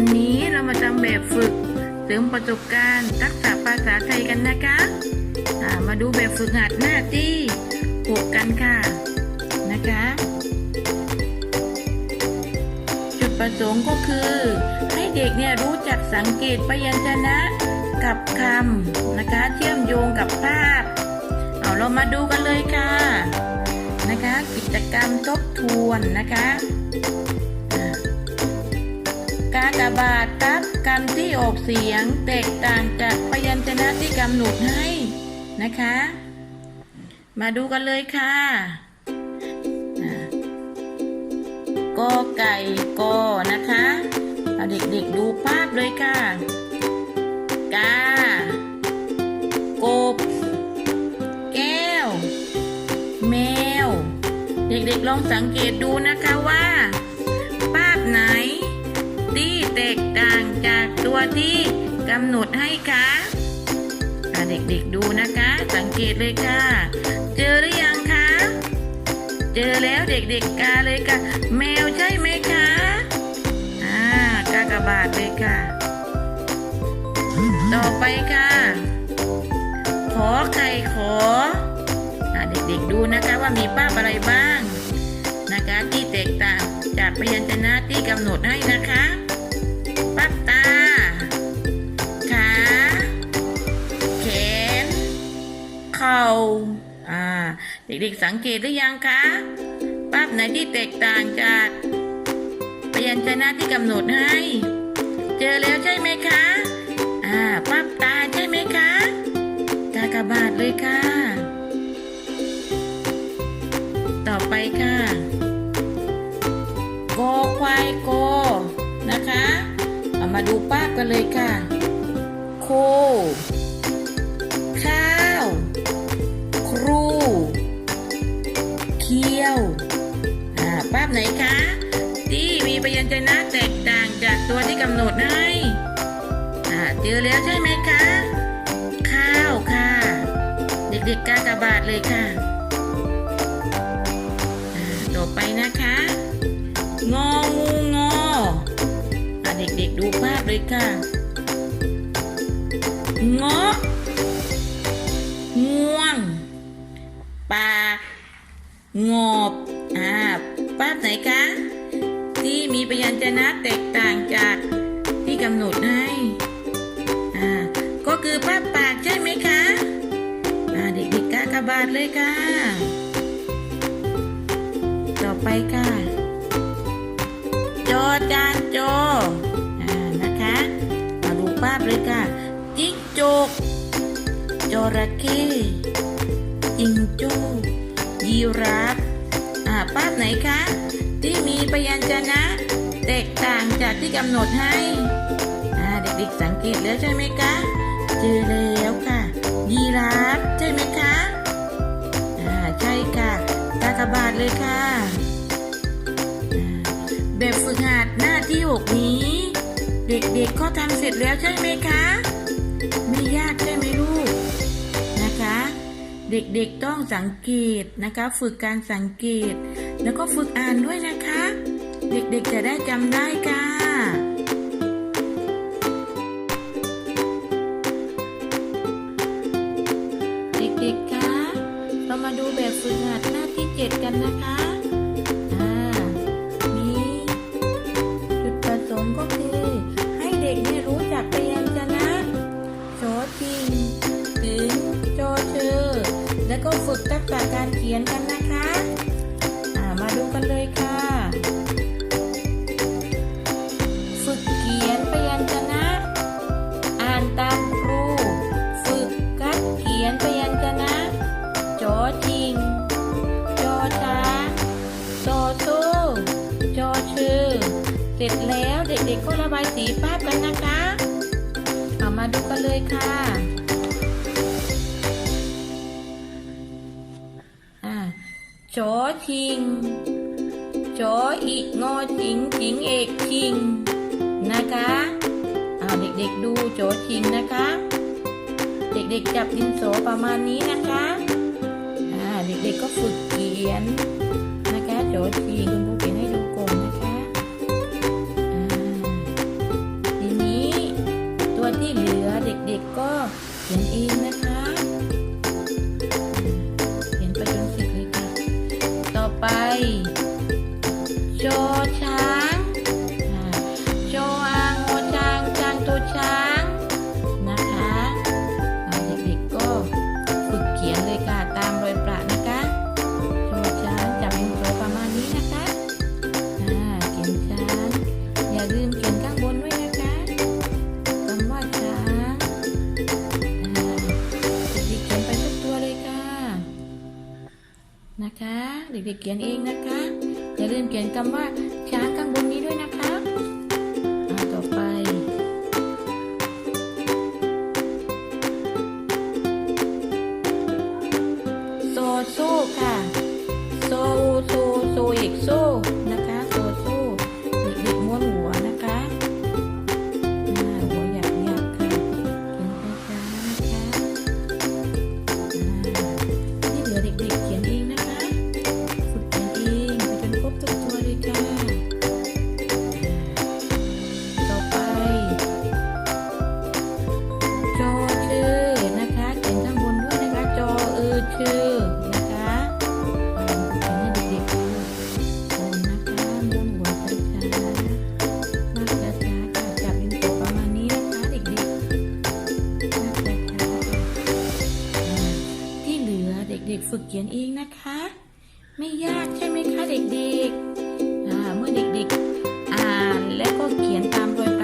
วันนี้เรามาทำแบบฝึกเสริมประสบการณ์ทักษะภาษาไทยกันนะคะอ่ามาดูแบบฝึกหัดหน้าที่หกกันค่ะนะคะ จุดประสงค์ก็คือ ให้เด็กเนี่ยรู้จักสังเกตพยัญชนะกับคำนะคะ เชื่อมโยงกับภาพ เอาเรามาดูกันเลยค่ะ นะคะ กิจกรรมทบทวนนะคะ กาบาททับคำที่ออกเสียง แตกต่างจากพยัญชนะที่กำหนดให้นะคะ มาดูกันเลยค่ะกอไก่กอนะคะเอาเด็กๆดูภาพเลยค่ะกากบ แก้ว แมว เด็กๆลองสังเกตดูนะคะว่า ที่แตกต่างจากตัวที่กำหนดให้คะอะเด็กๆดูนะคะ สังเกตเลยค่ะ เจอหรือยังคะ เจอแล้วเด็กๆกาเลยค่ะ แมวใช่ไหมคะอ่ากากบาทเลยค่ะ ต่อไปค่ะ ขอไข่ขออเด็กๆดูนะคะว่ามีภาพอะไรบ้าง นะคะที่แตกต่างจากพยัญชนะที่กำหนดให้นะคะาอ่าเด็กๆสังเกตหรือยังคะภาพไหนที่แตกต่างจากพยัญชนะที่กำหนดให้ เจอแล้วใช่ไหมคะ อ่าภาพตาใช่ไหมคะกากบาทเลยค่ะ ต่อไปค่ะโกควายโกนะคะ เอามาดูป้าพกันเลยค่ะ ไหนคะ ที่มีพยัญชนะแตกต่างจากตัวที่กำหนดให้เจอแล้วใช่ไหมคะ ข้าวค่ะ เด็กๆกากบาทเลยค่ะต่อไปนะคะ งองูงอเด็กๆดูภาพเลยค่ะงาะง่วง ปลางอบาภาพไหนคะ ที่มีพยัญชนะแตกต่างจากที่กำหนดให้อ่าก็คือภาพปากใช่ไหมคะอ่าเด็กๆกากบาทเลยค่ะ ต่อไปค่ะ จอจานโจอ่านะคะมาดูภาพเลยค่ะจิ้งจกจระเข้จิงโจ้ยีราฟอ่าภาพไหนคะ มีพยัญชนะ แตกต่างจากที่กำหนดให้เด็กๆสังเกตแล้วใช่ไหมคะเจอแล้วค่ะยีราฟใช่ไหมคะอ่าใช่ค่ะกากบาทเลยค่ะ แบบฝึกหัดหน้าที่หกนี้ เด็กๆก็ทำเสร็จแล้วใช่ไหมคะไม่ยากใช่ไหมลูกนะคะ เด็กๆต้องสังเกตนะคะ ฝึกการสังเกต แล้วก็ฝึกอ่านด้วยนะคะ เด็กๆจะได้จำได้ค่ะ เด็กๆคะเรามาดูแบบฝึกหัดหน้าที่เจ็ดกันนะคะอ่ามีจุดประสงค์ก็คือ ให้เด็กเนี่ยรู้จักพยัญชนะโชจริงถึงโจเชอแล้วก็ฝึกทักษะการเขียนกันนะคะอ่ามาดูกันเลยค่ะ เลยค่ะอ่าจอชิงจออีงอจิงจิงเอกชิงนะคะเอาเด็กๆดูโจชิงนะคะ เด็กๆจับดินสอประมาณนี้นะคะอ่าเด็กๆก็ฝึกเขียนนะคะโจชิงคุณ 嗯原因 ด็กๆเขียนเองนะคะ อย่าลืมเขียนคำว่าช้างข้างบนนี้ด้วยนะคะต่อไป โซโซค่ะ โซ่โซโซอีกโซ่ ฝึกเขียนเองนะคะ ไม่ยากใช่ไหมคะเด็กๆเมื่อเด็กๆ อ่านแล้วก็เขียนตามรอย